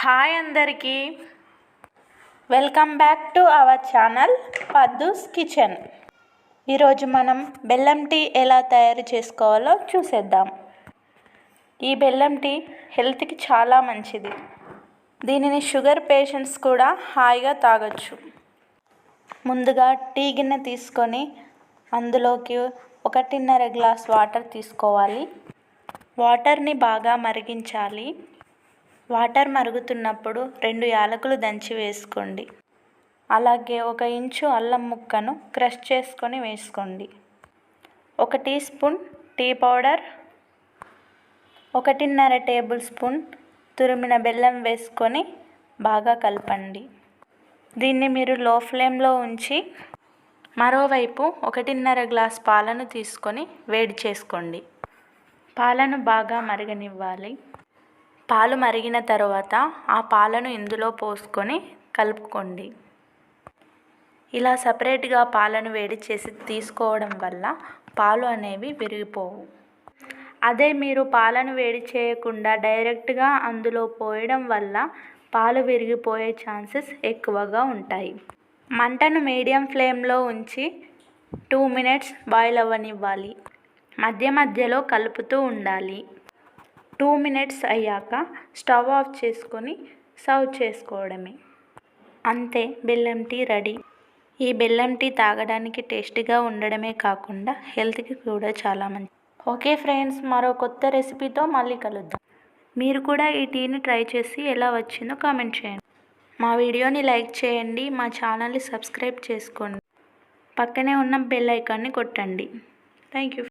Hi అందరికీ. Welcome back to our channel Paddu's Kitchen. ఈరోజు మనం బెల్లం టీ ఎలా తయారు చేసుకోవాలో చూసేద్దాం. ఈ బెల్లం టీ హెల్త్కి చాలా మంచిది. దీనిని షుగర్ పేషెంట్స్ కూడా హాయిగా తాగొచ్చు. ముందుగా టీ గిన్నె తీసుకొని అందులోకి ఒకటిన్నర గ్లాస్ వాటర్ తీసుకోవాలి. వాటర్ని బాగా మరిగించాలి. వాటర్ మరుగుతున్నప్పుడు రెండు యాలకులు దంచి వేసుకోండి. అలాగే ఒక ఇంచు అల్లం ముక్కను క్రష్ చేసుకొని వేసుకోండి. ఒక టీ స్పూన్ టీ పౌడర్ ఒకటిన్నర టేబుల్ స్పూన్ తురిమిన బెల్లం వేసుకొని బాగా కలపండి. దీన్ని మీరు లో ఫ్లేమ్లో ఉంచి మరోవైపు ఒకటిన్నర గ్లాస్ పాలను తీసుకొని వేడి చేసుకోండి. పాలను బాగా మరగనివ్వాలి. పాలు మరిగిన తర్వాత ఆ పాలను ఇందులో పోసుకొని కలుపుకోండి. ఇలా సపరేట్గా పాలను వేడి చేసి తీసుకోవడం వల్ల పాలు అనేవి విరిగిపోవు. అదే మీరు పాలను వేడి చేయకుండా డైరెక్ట్గా అందులో పోయడం వల్ల పాలు విరిగిపోయే ఛాన్సెస్ ఎక్కువగా ఉంటాయి. మంటను మీడియం ఫ్లేమ్లో ఉంచి టూ మినిట్స్ బాయిల్ అవ్వనివ్వాలి. మధ్య మధ్యలో కలుపుతూ ఉండాలి. టూ మినిట్స్ అయ్యాక స్టవ్ ఆఫ్ చేసుకొని సర్వ్ చేసుకోవడమే. అంతే బెల్లం టీ రెడీ. ఈ బెల్లం టీ తాగడానికి టేస్టీగా ఉండడమే కాకుండా హెల్త్కి కూడా చాలా మంచి. ఓకే ఫ్రెండ్స్ మరో కొత్త రెసిపీతో మళ్ళీ కలుద్దాం. మీరు కూడా ఈ టీని ట్రై చేసి ఎలా వచ్చిందో కామెంట్ చేయండి. మా వీడియోని లైక్ చేయండి మా ఛానల్ని సబ్స్క్రైబ్ చేసుకోండి. పక్కనే ఉన్న బెల్ ఐకాన్ని కొట్టండి. Thank you